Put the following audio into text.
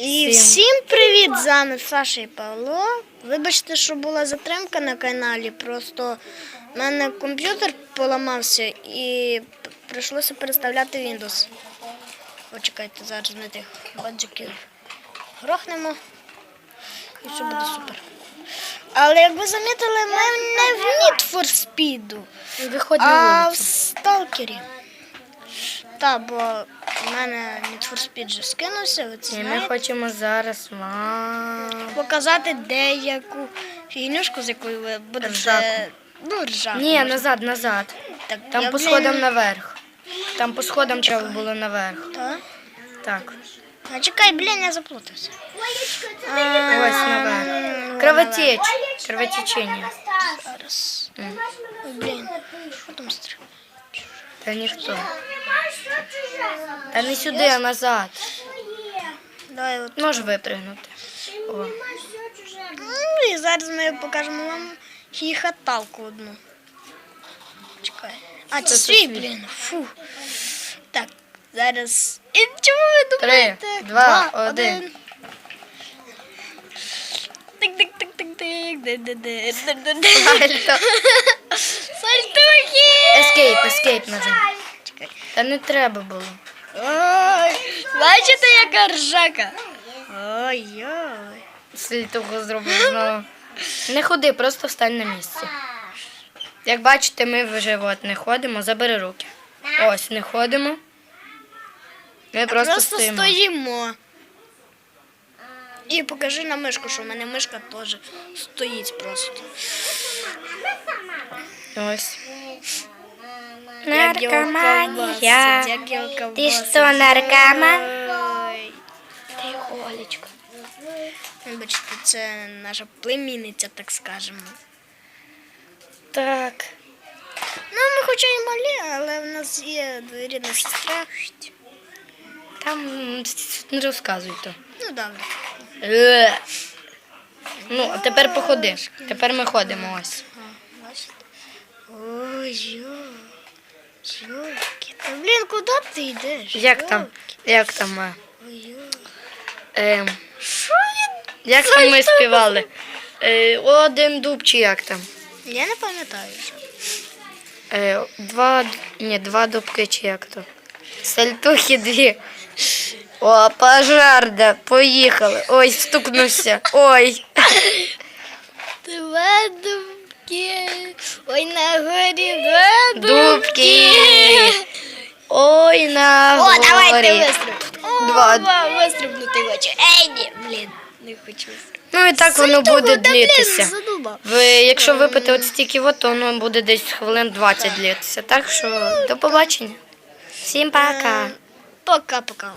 І Всім. привіт! З вами Саша і Павло. Вибачте, що була затримка на каналі. Просто в мене комп'ютер поламався і прийшлося переставляти Windows. Почекайте, зараз ми тих баджиків грохнемо. І все буде супер. Але як ви замітили, ми не в Need for Speed, а в. Сталкері. Та, бо в мене Need for Speed вже скинувся, ви це І ми знаєте. хочемо зараз вам. показати деяку фігнюшку, з якою ви будете. Ржаку. Ну, ржаку. Ні, назад, назад. Так, Там я, по блін, сходам наверх. Там по сходам треба було наверх. Та? Так. А чекай, блін, я заплутався. Ось наверх. Кровотеч. Кровотечення. Зараз. Блін, що там стріляє? Та ніхто. Та не сюди, а назад. Давай от. Можеш випригнути. О. Ну, і зараз ми покажемо вам хіхаталку одну. Чекай. А, це свій, блін. Фу. Так, зараз. І чому ви Три, думаєте? два, один. Тик-тик-тик-тик-тик. Сальто. Сальтухи! Ескейп, ескейп нажми. Та не треба було. Ой, бачите, яка ржака? Ой-ой. Сальтуху зробив знову. Не ходи, просто встань на місці. Як бачите, ми вже от не ходимо, забери руки. Ось, не ходимо. Ми просто, Просто стоїмо. стоїмо. І покажи на мишку, що в мене мишка теж стоїть просто. Ось. Як Ти що, наркоман? Тихо, Олечка. Вибачте, це наша племінниця, так скажемо. Так. Ну, ми хоча й малі, але в нас є двоюрідна сестра. Там м, не розказуй то. Ну, добре. Е. Ну, а тепер походи. Тепер ми ходимо ось. Бачите? Ой, йо. Йолки. Та, блін, куди ти йдеш? Як там? Як там? е, Ем, Що він? як там ми співали? Е, один дуб чи як там? Я не пам'ятаю. Е, два, ні, два дубки чи як то. Сальтухи дві. О, пожарда, поїхали. Ой, стукнувся. Ой. Два дубки. Ой, на горі Дубки. Ой, на О, горі. давайте вистриб. О, Два. два вистрибнути хочу. Ей, ні, блін, не хочу. Ну і так воно буде длитися. Ви, якщо випити от стільки вот, то воно буде десь хвилин 20 длитися. Так що до побачення. Всім пока. Пока-пока.